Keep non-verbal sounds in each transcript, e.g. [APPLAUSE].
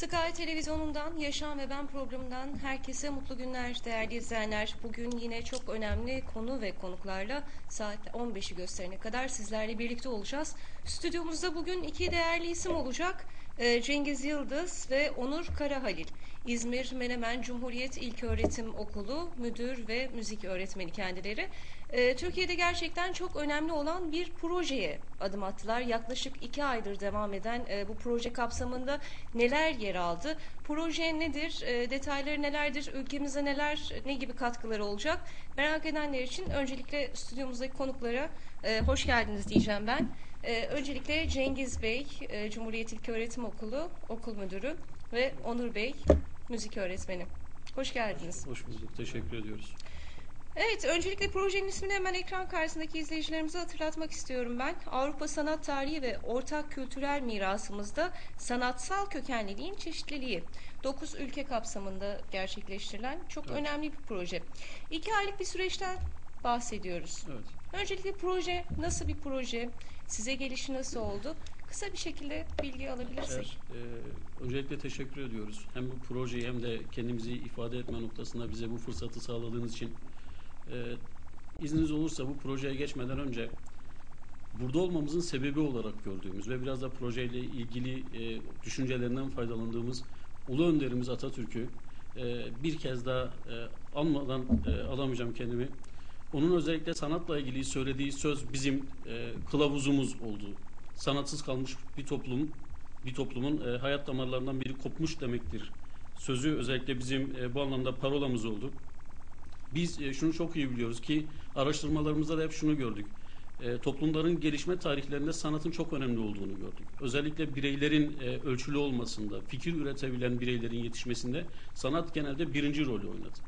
Sky Televizyonu'ndan Yaşam ve Ben programından herkese mutlu günler değerli izleyenler. Bugün yine çok önemli konu ve konuklarla saat 15'i gösterene kadar sizlerle birlikte olacağız. Stüdyomuzda bugün iki değerli isim olacak. Ee, Cengiz Yıldız ve Onur Karahalil. İzmir Menemen Cumhuriyet İlköğretim Okulu müdür ve müzik öğretmeni kendileri. Ee, Türkiye'de gerçekten çok önemli olan bir projeye adım attılar. Yaklaşık iki aydır devam eden e, bu proje kapsamında neler yer aldı? Proje nedir? E, detayları nelerdir? Ülkemize neler, ne gibi katkıları olacak? Merak edenler için öncelikle stüdyomuzdaki konuklara e, hoş geldiniz diyeceğim ben. E, öncelikle Cengiz Bey, e, Cumhuriyet İlköğretim Okulu okul müdürü ve Onur Bey, müzik öğretmeni. Hoş geldiniz. Hoş bulduk. Teşekkür ediyoruz. Evet, öncelikle projenin ismini hemen ekran karşısındaki izleyicilerimize hatırlatmak istiyorum ben. Avrupa sanat tarihi ve ortak kültürel mirasımızda sanatsal kökenliliğin çeşitliliği. 9 ülke kapsamında gerçekleştirilen çok Evet. önemli bir proje. İki aylık bir süreçten bahsediyoruz. Evet. Öncelikle proje nasıl bir proje? Size gelişi nasıl oldu? Kısa bir şekilde bilgi alabilirsek. Eğer, e, öncelikle teşekkür ediyoruz. Hem bu projeyi hem de kendimizi ifade etme noktasında bize bu fırsatı sağladığınız için. E, izniniz olursa bu projeye geçmeden önce burada olmamızın sebebi olarak gördüğümüz ve biraz da projeyle ilgili e, düşüncelerinden faydalandığımız Ulu Önderimiz Atatürk'ü e, bir kez daha e, anmadan e, alamayacağım kendimi. Onun özellikle sanatla ilgili söylediği söz bizim e, kılavuzumuz oldu. Sanatsız kalmış bir toplum, bir toplumun e, hayat damarlarından biri kopmuş demektir. Sözü özellikle bizim e, bu anlamda parolamız oldu. Biz e, şunu çok iyi biliyoruz ki araştırmalarımızda da hep şunu gördük. E, toplumların gelişme tarihlerinde sanatın çok önemli olduğunu gördük. Özellikle bireylerin e, ölçülü olmasında, fikir üretebilen bireylerin yetişmesinde sanat genelde birinci rolü oynadı.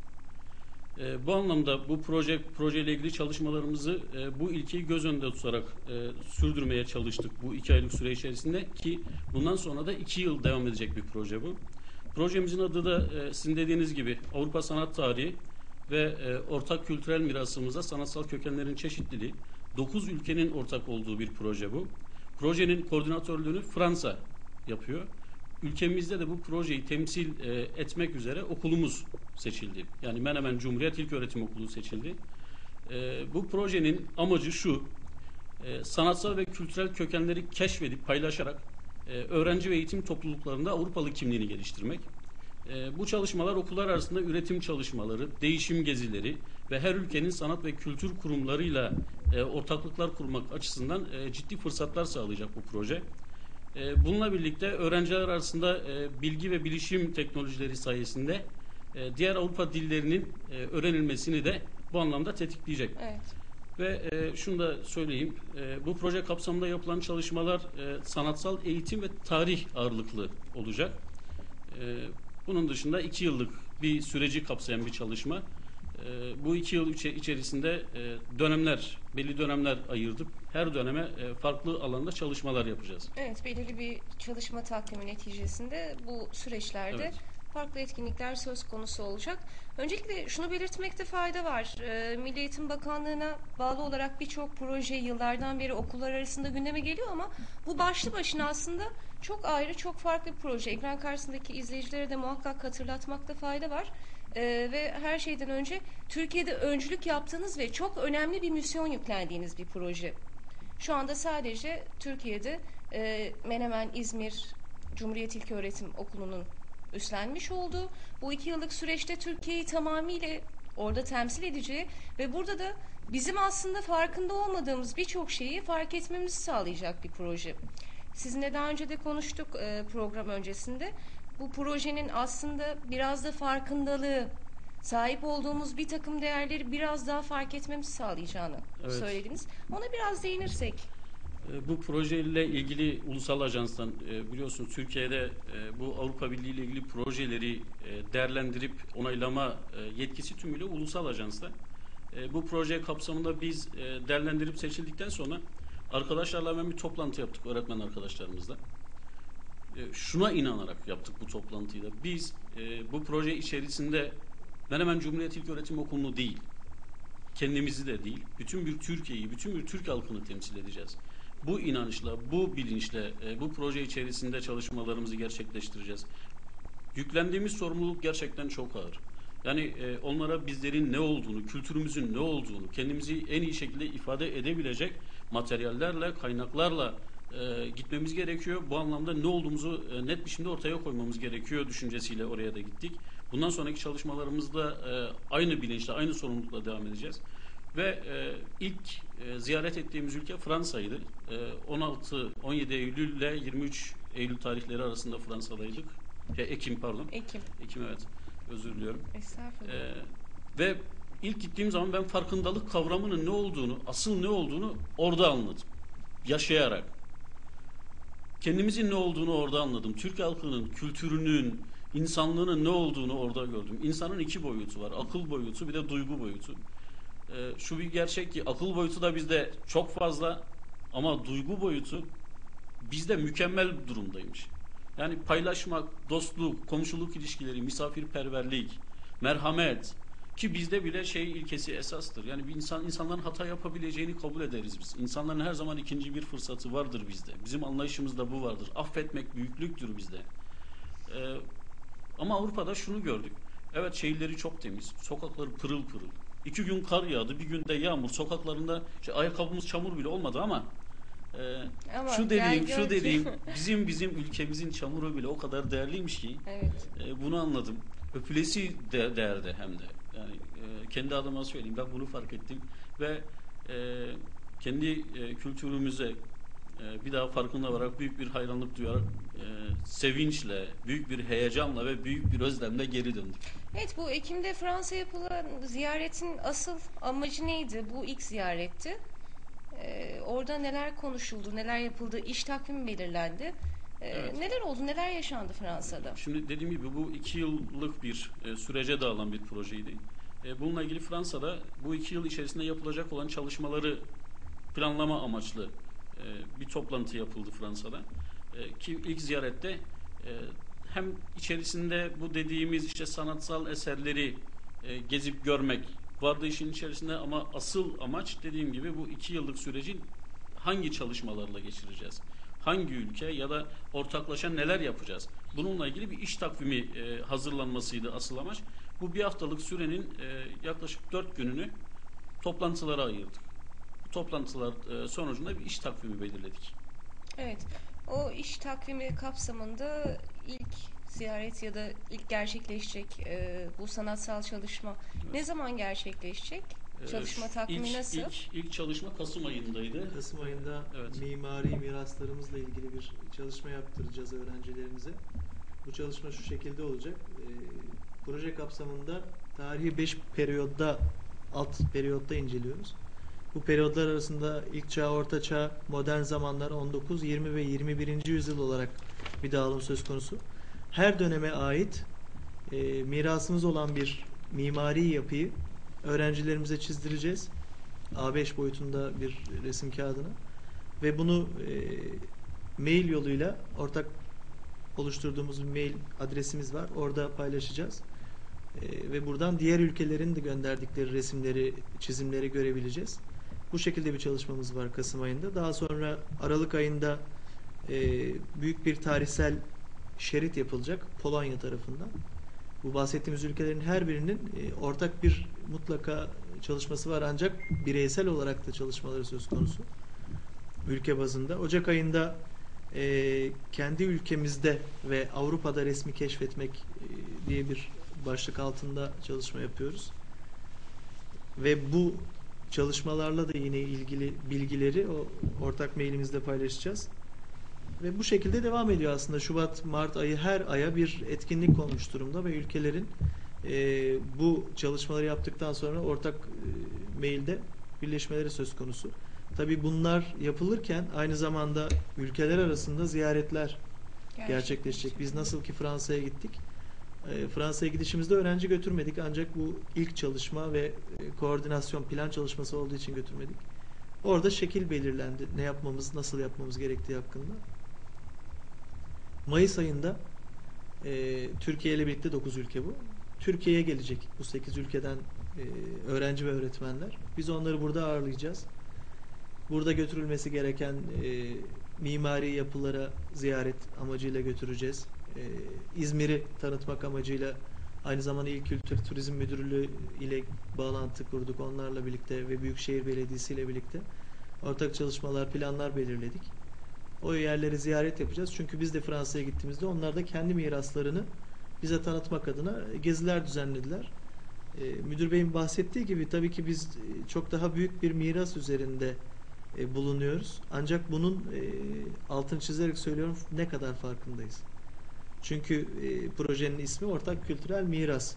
E, bu anlamda bu proje projeyle ilgili çalışmalarımızı e, bu ilkeyi göz önünde tutarak e, sürdürmeye çalıştık bu iki aylık süre içerisinde ki bundan sonra da iki yıl devam edecek bir proje bu. Projemizin adı da e, sizin dediğiniz gibi Avrupa Sanat Tarihi ve e, ortak kültürel mirasımızda sanatsal kökenlerin çeşitliliği. 9 ülkenin ortak olduğu bir proje bu. Projenin koordinatörlüğünü Fransa yapıyor. Ülkemizde de bu projeyi temsil e, etmek üzere okulumuz seçildi. Yani Menemen Cumhuriyet İlköğretim Okulu seçildi. E, bu projenin amacı şu, e, sanatsal ve kültürel kökenleri keşfedip paylaşarak e, öğrenci ve eğitim topluluklarında Avrupalı kimliğini geliştirmek. E, bu çalışmalar okullar arasında üretim çalışmaları, değişim gezileri ve her ülkenin sanat ve kültür kurumlarıyla e, ortaklıklar kurmak açısından e, ciddi fırsatlar sağlayacak bu proje. E, bununla birlikte öğrenciler arasında e, bilgi ve bilişim teknolojileri sayesinde e, diğer Avrupa dillerinin e, öğrenilmesini de bu anlamda tetikleyecek. Evet. Ve e, şunu da söyleyeyim, e, bu proje kapsamında yapılan çalışmalar e, sanatsal eğitim ve tarih ağırlıklı olacak. E, bunun dışında iki yıllık bir süreci kapsayan bir çalışma. E, bu iki yıl içe- içerisinde e, dönemler, belli dönemler ayırdık. Her döneme e, farklı alanda çalışmalar yapacağız. Evet, belirli bir çalışma takvimi neticesinde bu süreçlerde Evet. farklı etkinlikler söz konusu olacak. Öncelikle şunu belirtmekte fayda var. Ee, Milli Eğitim Bakanlığı'na bağlı olarak birçok proje yıllardan beri okullar arasında gündeme geliyor ama bu başlı başına aslında çok ayrı, çok farklı bir proje. Ekran karşısındaki izleyicilere de muhakkak hatırlatmakta fayda var. Ee, ve her şeyden önce Türkiye'de öncülük yaptığınız ve çok önemli bir misyon yüklendiğiniz bir proje. Şu anda sadece Türkiye'de e, Menemen İzmir Cumhuriyet İlköğretim Okulu'nun üstlenmiş olduğu bu iki yıllık süreçte Türkiye'yi tamamıyla orada temsil edeceği ve burada da bizim aslında farkında olmadığımız birçok şeyi fark etmemizi sağlayacak bir proje. Sizinle daha önce de konuştuk e, program öncesinde. Bu projenin aslında biraz da farkındalığı, sahip olduğumuz bir takım değerleri biraz daha fark etmemizi sağlayacağını Evet. söylediniz. Ona biraz değinirsek. E, Bu projeyle ilgili ulusal ajanstan e, biliyorsunuz Türkiye'de e, bu Avrupa Birliği ile ilgili projeleri değerlendirip onaylama yetkisi tümüyle ulusal ajansta. Bu proje kapsamında biz değerlendirip seçildikten sonra arkadaşlarla hemen bir toplantı yaptık öğretmen arkadaşlarımızla. E, Şuna inanarak yaptık bu toplantıyı da. Biz e, bu proje içerisinde Menemen Cumhuriyet İlköğretim Okulu'nu değil, kendimizi de değil, bütün bir Türkiye'yi, bütün bir Türk halkını temsil edeceğiz. Bu inanışla, bu bilinçle, e, bu proje içerisinde çalışmalarımızı gerçekleştireceğiz. Yüklendiğimiz sorumluluk gerçekten çok ağır. Yani e, onlara bizlerin ne olduğunu, kültürümüzün ne olduğunu, kendimizi en iyi şekilde ifade edebilecek materyallerle, kaynaklarla e, gitmemiz gerekiyor. Bu anlamda ne olduğumuzu e, net biçimde ortaya koymamız gerekiyor düşüncesiyle oraya da gittik. Bundan sonraki çalışmalarımızda e, aynı bilinçle, aynı sorumlulukla devam edeceğiz. Ve e, ilk e, ziyaret ettiğimiz ülke Fransa'ydı. E, 16-17 Eylül ile 23 Eylül tarihleri arasında Fransa'daydık. E, Ekim pardon. Ekim. Ekim evet. Özür diliyorum. Estağfurullah. Ee, ve ilk gittiğim zaman ben farkındalık kavramının ne olduğunu, asıl ne olduğunu orada anladım. Yaşayarak. Kendimizin ne olduğunu orada anladım. Türk halkının, kültürünün, insanlığının ne olduğunu orada gördüm. İnsanın iki boyutu var. Akıl boyutu bir de duygu boyutu. Ee, şu bir gerçek ki akıl boyutu da bizde çok fazla ama duygu boyutu bizde mükemmel durumdaymış. Yani paylaşmak, dostluk, komşuluk ilişkileri, misafirperverlik, merhamet ki bizde bile şey ilkesi esastır. Yani bir insan insanların hata yapabileceğini kabul ederiz biz. İnsanların her zaman ikinci bir fırsatı vardır bizde. Bizim anlayışımızda bu vardır. Affetmek büyüklüktür bizde. Ee, ama Avrupa'da şunu gördük. Evet şehirleri çok temiz, sokakları pırıl pırıl. İki gün kar yağdı, bir günde yağmur. Sokaklarında işte ayakkabımız çamur bile olmadı ama ee, Ama şu dediğim, şu dediğim [LAUGHS] bizim bizim ülkemizin çamuru bile o kadar değerliymiş ki Evet. e, bunu anladım. Öpülesi de, değerde hem de. Yani e, kendi adıma söyleyeyim ben bunu fark ettim ve e, kendi e, kültürümüze e, bir daha farkında olarak büyük bir hayranlık duyarak e, sevinçle, büyük bir heyecanla ve büyük bir özlemle geri döndük. Evet bu Ekim'de Fransa yapılan ziyaretin asıl amacı neydi? Bu ilk ziyaretti. Ee, orada neler konuşuldu, neler yapıldı, iş takvimi belirlendi. Ee, Evet. Neler oldu, neler yaşandı Fransa'da? Şimdi dediğim gibi bu iki yıllık bir e, sürece dağılan bir projeydi. E, bununla ilgili Fransa'da bu iki yıl içerisinde yapılacak olan çalışmaları planlama amaçlı e, bir toplantı yapıldı Fransa'da. Ki ilk ziyarette hem içerisinde bu dediğimiz işte sanatsal eserleri gezip görmek vardı işin içerisinde ama asıl amaç dediğim gibi bu iki yıllık sürecin hangi çalışmalarla geçireceğiz? Hangi ülke ya da ortaklaşa neler yapacağız? Bununla ilgili bir iş takvimi e, hazırlanmasıydı asıl amaç. Bu bir haftalık sürenin e, yaklaşık dört gününü toplantılara ayırdık. Bu toplantılar e, sonucunda bir iş takvimi belirledik. Evet, o iş takvimi kapsamında ilk ziyaret ya da ilk gerçekleşecek e, bu sanatsal çalışma ne zaman gerçekleşecek? E, Çalışma takvimi ilk- nasıl? Ilk, ilk çalışma Kasım ayındaydı. Kasım ayında Evet. mimari miraslarımızla ilgili bir çalışma yaptıracağız öğrencilerimize. Bu çalışma şu şekilde olacak. Ee, proje kapsamında tarihi 5 periyotta alt periyotta inceliyoruz. Bu periyotlar arasında ilk çağ, orta çağ, modern zamanlar 19, 20 ve 21. yüzyıl olarak bir dağılım söz konusu. Her döneme ait e, mirasımız olan bir mimari yapıyı öğrencilerimize çizdireceğiz. A5 boyutunda bir resim kağıdına ve bunu e, mail yoluyla ortak oluşturduğumuz bir mail adresimiz var. Orada paylaşacağız. E, ve buradan diğer ülkelerin de gönderdikleri resimleri, çizimleri görebileceğiz. Bu şekilde bir çalışmamız var Kasım ayında. Daha sonra Aralık ayında e, büyük bir tarihsel şerit yapılacak Polonya tarafından. Bu bahsettiğimiz ülkelerin her birinin e, ortak bir mutlaka çalışması var ancak bireysel olarak da çalışmaları söz konusu ülke bazında. Ocak ayında e, kendi ülkemizde ve Avrupa'da resmi keşfetmek e, diye bir başlık altında çalışma yapıyoruz. Ve bu çalışmalarla da yine ilgili bilgileri o ortak mailimizde paylaşacağız. Ve bu şekilde devam ediyor aslında. Şubat, Mart ayı her aya bir etkinlik konmuş durumda ve ülkelerin e, bu çalışmaları yaptıktan sonra ortak e, mailde birleşmeleri söz konusu. Tabii bunlar yapılırken aynı zamanda ülkeler arasında ziyaretler gerçekleşecek. Biz nasıl ki Fransa'ya gittik. E, Fransa'ya gidişimizde öğrenci götürmedik ancak bu ilk çalışma ve e, koordinasyon plan çalışması olduğu için götürmedik. Orada şekil belirlendi. Ne yapmamız, nasıl yapmamız gerektiği hakkında. Mayıs ayında e, Türkiye ile birlikte 9 ülke bu. Türkiye'ye gelecek bu 8 ülkeden e, öğrenci ve öğretmenler. Biz onları burada ağırlayacağız. Burada götürülmesi gereken e, mimari yapılara ziyaret amacıyla götüreceğiz. Ee, İzmir'i tanıtmak amacıyla aynı zamanda İl Kültür Turizm Müdürlüğü ile bağlantı kurduk. Onlarla birlikte ve Büyükşehir Belediyesi ile birlikte ortak çalışmalar, planlar belirledik. O yerleri ziyaret yapacağız. Çünkü biz de Fransa'ya gittiğimizde onlar da kendi miraslarını bize tanıtmak adına geziler düzenlediler. Ee, Müdür Bey'in bahsettiği gibi tabii ki biz e, çok daha büyük bir miras üzerinde e, bulunuyoruz. Ancak bunun e, altını çizerek söylüyorum ne kadar farkındayız. Çünkü e, projenin ismi Ortak Kültürel Miras.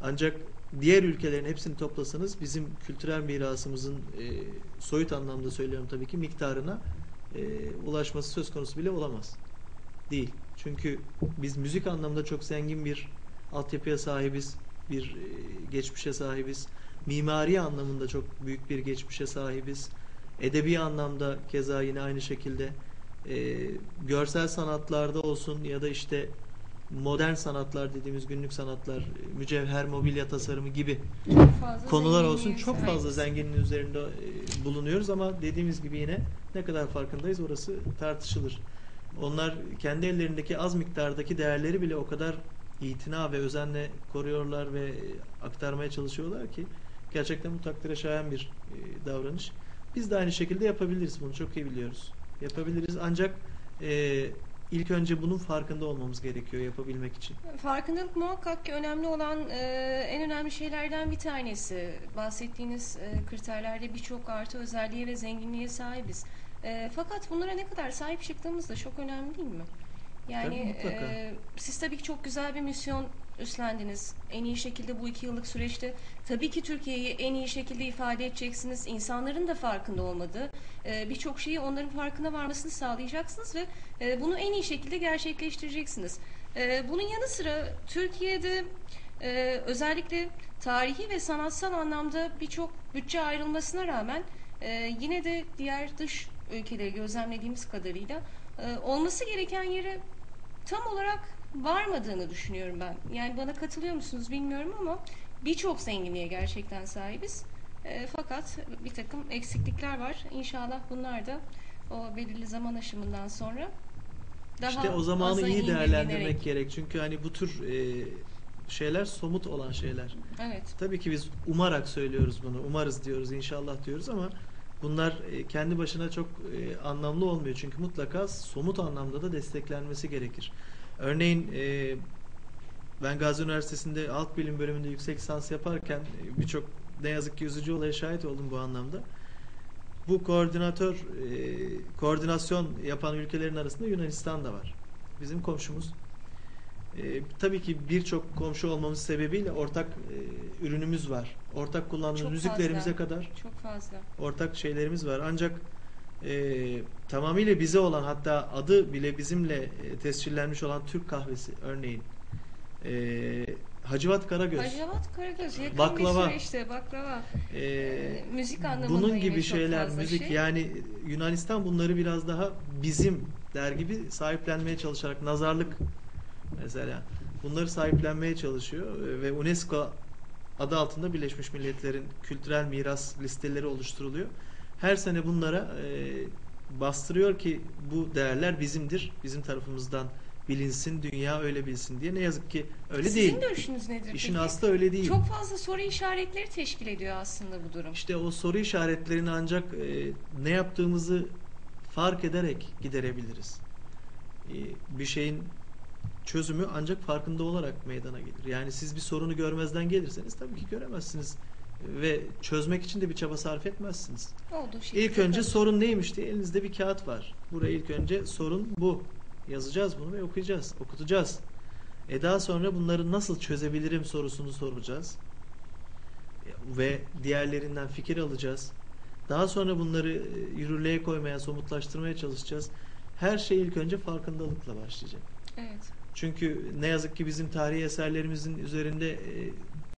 Ancak diğer ülkelerin hepsini toplasanız bizim kültürel mirasımızın e, soyut anlamda söylüyorum tabii ki miktarına e, ulaşması söz konusu bile olamaz. Değil. Çünkü biz müzik anlamda çok zengin bir altyapıya sahibiz, bir e, geçmişe sahibiz. Mimari anlamında çok büyük bir geçmişe sahibiz. Edebi anlamda keza yine aynı şekilde e, görsel sanatlarda olsun ya da işte modern sanatlar dediğimiz günlük sanatlar, mücevher, mobilya tasarımı gibi fazla konular olsun çok fazla zenginin üzerinde e, bulunuyoruz ama dediğimiz gibi yine ne kadar farkındayız orası tartışılır. Onlar kendi ellerindeki az miktardaki değerleri bile o kadar itina ve özenle koruyorlar ve e, aktarmaya çalışıyorlar ki gerçekten bu takdire şayan bir e, davranış. Biz de aynı şekilde yapabiliriz bunu çok iyi biliyoruz. Yapabiliriz ancak e, ilk önce bunun farkında olmamız gerekiyor yapabilmek için. Farkındalık muhakkak ki önemli olan e, en önemli şeylerden bir tanesi. Bahsettiğiniz e, kriterlerde birçok artı özelliğe ve zenginliğe sahibiz. E, fakat bunlara ne kadar sahip çıktığımız da çok önemli değil mi? Tabii, Yani mutlaka. e, siz tabii ki çok güzel bir misyon üstlendiniz. En iyi şekilde bu iki yıllık süreçte tabii ki Türkiye'yi en iyi şekilde ifade edeceksiniz. İnsanların da farkında olmadığı e, birçok şeyi onların farkına varmasını sağlayacaksınız ve e, bunu en iyi şekilde gerçekleştireceksiniz. E, bunun yanı sıra Türkiye'de özellikle tarihi ve sanatsal anlamda birçok bütçe ayrılmasına rağmen yine de diğer dış ülkeleri gözlemlediğimiz kadarıyla olması gereken yere tam olarak varmadığını düşünüyorum ben. Yani bana katılıyor musunuz bilmiyorum ama birçok zenginliğe gerçekten sahibiz. E, fakat bir takım eksiklikler var. İnşallah bunlar da o belirli zaman aşımından sonra daha işte o zamanı iyi değerlendirmek gerek. Çünkü hani bu tür e, şeyler somut olan şeyler. Evet. Tabii ki biz umarak söylüyoruz bunu. Umarız diyoruz, inşallah diyoruz ama bunlar e, kendi başına çok e, anlamlı olmuyor. Çünkü mutlaka somut anlamda da desteklenmesi gerekir. Örneğin e, ben Gazi Üniversitesi'nde Halk Bilim bölümünde yüksek lisans yaparken e, birçok ne yazık ki üzücü olaya şahit oldum bu anlamda. Bu koordinatör, e, koordinasyon yapan ülkelerin arasında Yunanistan da var. Bizim komşumuz. E, tabii ki birçok komşu olmamız sebebiyle ortak e, ürünümüz var. Ortak kullandığımız müziklerimize kadar Çok fazla. ortak şeylerimiz var. Ancak e, tamamıyla bize olan hatta adı bile bizimle e, tescillenmiş olan Türk kahvesi örneğin. E, Hacivat Karagöz. Hacivat Karagöz yakın Baklava. bir süreçte baklava. e, Ee, müzik anlamında bunun gibi şeyler müzik şey. yani Yunanistan bunları biraz daha bizim der gibi sahiplenmeye çalışarak nazarlık mesela bunları sahiplenmeye çalışıyor e, ve UNESCO adı altında Birleşmiş Milletler'in kültürel miras listeleri oluşturuluyor. Her sene bunlara e, bastırıyor ki bu değerler bizimdir. Bizim tarafımızdan bilinsin, dünya öyle bilsin diye. Ne yazık ki öyle Sizin değil. görüşünüz nedir İşin peki? aslı öyle değil. Çok fazla soru işaretleri teşkil ediyor aslında bu durum. İşte o soru işaretlerini ancak e, ne yaptığımızı fark ederek giderebiliriz. E, bir şeyin çözümü ancak farkında olarak meydana gelir. Yani siz bir sorunu görmezden gelirseniz tabii ki göremezsiniz ve çözmek için de bir çaba sarf etmezsiniz. Olduğu şekilde İlk önce sorun neymiş diye elinizde bir kağıt var. Buraya ilk önce sorun bu. Yazacağız bunu ve okuyacağız, okutacağız. E daha sonra bunları nasıl çözebilirim sorusunu soracağız. E, Ve diğerlerinden fikir alacağız. Daha sonra bunları e, yürürlüğe koymaya, somutlaştırmaya çalışacağız. Her şey ilk önce farkındalıkla başlayacak. Evet. Çünkü ne yazık ki bizim tarihi eserlerimizin üzerinde e,